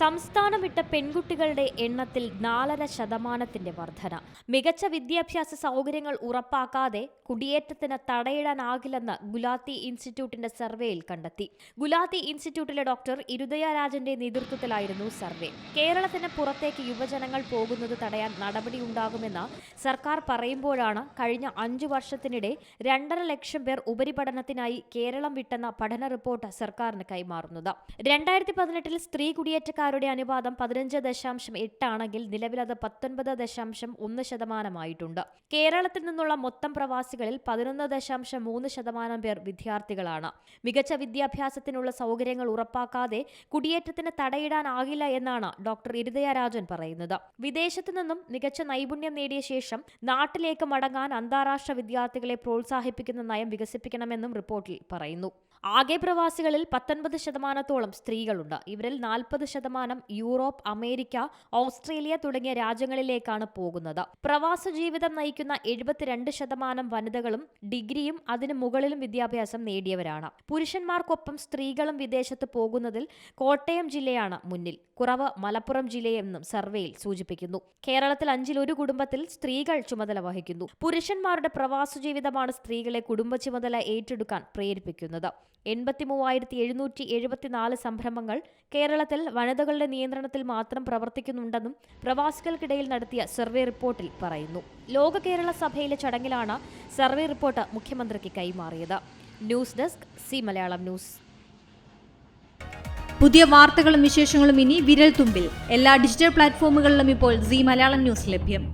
സംസ്ഥാനം വിട്ട പെൺകുട്ടികളുടെ എണ്ണത്തിൽ നാലര ശതമാനത്തിന്റെ വർധന. മികച്ച വിദ്യാഭ്യാസ സൗകര്യങ്ങൾ ഉറപ്പാക്കാതെ കുടിയേറ്റത്തിന് തടയിടാനാകില്ലെന്ന് ഗുലാത്തി ഇൻസ്റ്റിറ്റ്യൂട്ടിന്റെ സർവേയിൽ കണ്ടെത്തി. ഗുലാത്തി ഇൻസ്റ്റിറ്റ്യൂട്ടിലെ ഡോക്ടർ ഇരുദയ രാജന്റെ നേതൃത്വത്തിലായിരുന്നു സർവേ. കേരളത്തിന് പുറത്തേക്ക് യുവജനങ്ങൾ പോകുന്നത് തടയാൻ നടപടിയുണ്ടാകുമെന്ന് സർക്കാർ പറയുമ്പോഴാണ് കഴിഞ്ഞ അഞ്ചു വർഷത്തിനിടെ രണ്ടര ലക്ഷം പേർ ഉപരിപഠനത്തിനായി കേരളം വിട്ടെന്ന പഠന റിപ്പോർട്ട് സർക്കാരിന് കൈമാറുന്നത്. രണ്ടായിരത്തി പതിനെട്ടിൽ സ്ത്രീ കുടിയേറ്റക്കാരുടെ അനുപാതം പതിനഞ്ച് ദശാംശം എട്ടാണെങ്കിൽ നിലവിലത് പത്തൊൻപത് ദശാംശം ഒന്ന് ശതമാനമായിട്ടുണ്ട്. കേരളത്തിൽ നിന്നുള്ള മൊത്തം പ്രവാസികളിൽ പതിനൊന്ന് ദശാംശം മൂന്ന് ശതമാനം പേർ വിദ്യാർത്ഥികളാണ്. മികച്ച വിദ്യാഭ്യാസത്തിനുള്ള സൗകര്യങ്ങൾ ഉറപ്പാക്കാതെ കുടിയേറ്റത്തിന് തടയിടാനാകില്ല എന്നാണ് ഡോക്ടർ ഇരുദയ രാജൻ പറയുന്നത്. വിദേശത്തു നിന്നും മികച്ച നൈപുണ്യം നേടിയ ശേഷം നാട്ടിലേക്ക് മടങ്ങാൻ അന്താരാഷ്ട്ര വിദ്യാർത്ഥികളെ പ്രോത്സാഹിപ്പിക്കുന്ന നയം വികസിപ്പിക്കണമെന്നും റിപ്പോർട്ടിൽ പറയുന്നു. ആകെ പ്രവാസികളിൽ പത്തൊൻപത് ശതമാനത്തോളം സ്ത്രീകളുണ്ട്. ഇവരിൽ നാൽപ്പത് ശതമാനം യൂറോപ്പ് അമേരിക്ക ഓസ്ട്രേലിയ തുടങ്ങിയ രാജ്യങ്ങളിലേക്കാണ് പോകുന്നത്. പ്രവാസ ജീവിതം നയിക്കുന്ന എഴുപത്തിരണ്ട് ശതമാനം വനിതകളും ഡിഗ്രിയും അതിനു മുകളിലും വിദ്യാഭ്യാസം നേടിയവരാണ്. പുരുഷന്മാർക്കൊപ്പം സ്ത്രീകളും വിദേശത്ത് പോകുന്നതിൽ കോട്ടയം ജില്ലയാണ് മുന്നിൽ. കുറവ് മലപ്പുറം ജില്ലയെന്നും സർവേയിൽ സൂചിപ്പിക്കുന്നു. കേരളത്തിൽ അഞ്ചിൽ ഒരു കുടുംബത്തിൽ സ്ത്രീകൾ ചുമതല വഹിക്കുന്നു. പുരുഷന്മാരുടെ പ്രവാസ ജീവിതമാണ് സ്ത്രീകളെ കുടുംബ ചുമതല ഏറ്റെടുക്കാൻ പ്രേരിപ്പിക്കുന്നത്. എൺപത്തി മൂവായിരത്തി എഴുന്നൂറ്റി എഴുപത്തിനാല് സംരംഭങ്ങൾ കേരളത്തിൽ വനിതകളുടെ നിയന്ത്രണത്തിൽ മാത്രം പ്രവർത്തിക്കുന്നുണ്ടെന്നും പ്രവാസികൾക്കിടയിൽ നടത്തിയ സർവേ റിപ്പോർട്ടിൽ പറയുന്നു. ലോക കേരള സഭയിലെ ചടങ്ങിലാണ് സർവേ റിപ്പോർട്ട് മുഖ്യമന്ത്രിക്ക് കൈമാറിയത്. News desk C Malayalam news. പുതിയ വാർത്തകളും വിശേഷങ്ങളും ഇനി വിരൽ തുമ്പിൽ എല്ലാ ഡിജിറ്റൽ പ്ലാറ്റ്ഫോമുകളിലും ഇപ്പോൾ സി മലയാളം ന്യൂസ് ലഭ്യം.